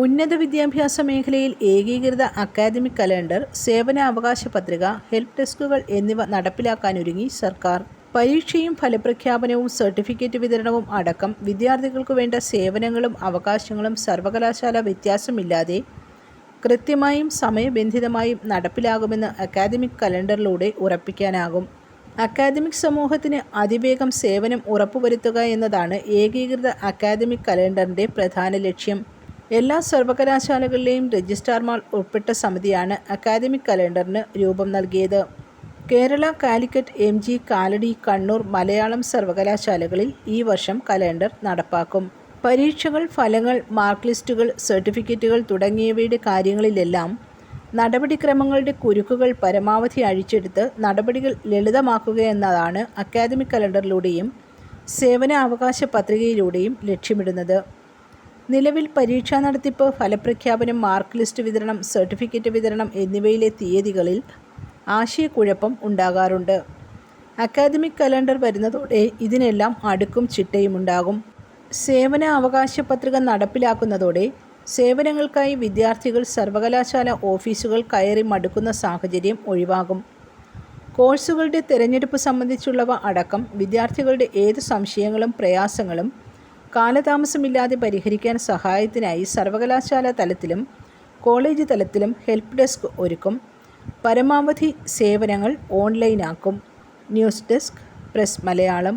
ഉന്നത വിദ്യാഭ്യാസ മേഖലയിൽ ഏകീകൃത അക്കാദമിക് കലണ്ടർ സേവനാവകാശ പത്രിക ഹെൽപ്പ് ഡെസ്കുകൾ എന്നിവ നടപ്പിലാക്കാനൊരുങ്ങി സർക്കാർ. പരീക്ഷയും ഫലപ്രഖ്യാപനവും സർട്ടിഫിക്കറ്റ് വിതരണവും അടക്കം വിദ്യാർത്ഥികൾക്ക് വേണ്ട സേവനങ്ങളും അവകാശങ്ങളും സർവകലാശാല വ്യത്യാസമില്ലാതെ കൃത്യമായും സമയബന്ധിതമായും നടപ്പിലാകുമെന്ന് അക്കാദമിക് കലണ്ടറിലൂടെ ഉറപ്പിക്കാനാകും. അക്കാദമിക് സമൂഹത്തിന് അതിവേഗം സേവനം ഉറപ്പുവരുത്തുക എന്നതാണ് ഏകീകൃത അക്കാദമിക് കലണ്ടറിന്റെ പ്രധാന ലക്ഷ്യം. എല്ലാ സർവകലാശാലകളിലെയും രജിസ്ട്രാർമാർ ഉൾപ്പെട്ട സമിതിയാണ് അക്കാദമിക് കലണ്ടറിന് രൂപം നൽകിയത്. കേരള കാലിക്കറ്റ് എം ജി കാലടി കണ്ണൂർ മലയാളം സർവകലാശാലകളിൽ ഈ വർഷം കലണ്ടർ നടപ്പാക്കും. പരീക്ഷകൾ ഫലങ്ങൾ മാർക്ക് ലിസ്റ്റുകൾ സർട്ടിഫിക്കറ്റുകൾ തുടങ്ങിയവയുടെ കാര്യങ്ങളിലെല്ലാം നടപടിക്രമങ്ങളുടെ കുരുക്കുകൾ പരമാവധി അഴിച്ചെടുത്ത് നടപടികൾ ലളിതമാക്കുക എന്നതാണ് അക്കാദമിക് കലണ്ടറിലൂടെയും സേവന അവകാശ പത്രികയിലൂടെയും ലക്ഷ്യമിടുന്നത്. നിലവിൽ പരീക്ഷാ നടത്തിപ്പ് ഫലപ്രഖ്യാപനം മാർക്ക് ലിസ്റ്റ് വിതരണം സർട്ടിഫിക്കറ്റ് വിതരണം എന്നിവയിലെ തീയതികളിൽ ആശയക്കുഴപ്പം ഉണ്ടാകാറുണ്ട്. അക്കാദമിക് കലണ്ടർ വരുന്നതോടെ ഇതിനെല്ലാം അടുക്കും ചിട്ടയുമുണ്ടാകും. സേവന അവകാശ പത്രിക നടപ്പിലാക്കുന്നതോടെ സേവനങ്ങൾക്കായി വിദ്യാർത്ഥികൾ സർവകലാശാല ഓഫീസുകൾ കയറി മടുക്കുന്ന സാഹചര്യം ഒഴിവാകും. കോഴ്സുകളുടെ തിരഞ്ഞെടുപ്പ് സംബന്ധിച്ചുള്ളവ അടക്കം വിദ്യാർത്ഥികളുടെ ഏത് സംശയങ്ങളും പ്രയാസങ്ങളും കാലതാമസമില്ലാതെ പരിഹരിക്കാൻ സഹായത്തിനായി സർവകലാശാല തലത്തിലും കോളേജ് തലത്തിലും ഹെൽപ്പ് ഡെസ്ക് ഒരുക്കും. പരമാവധി സേവനങ്ങൾ ഓൺലൈനാക്കും. News desk press Malayalam.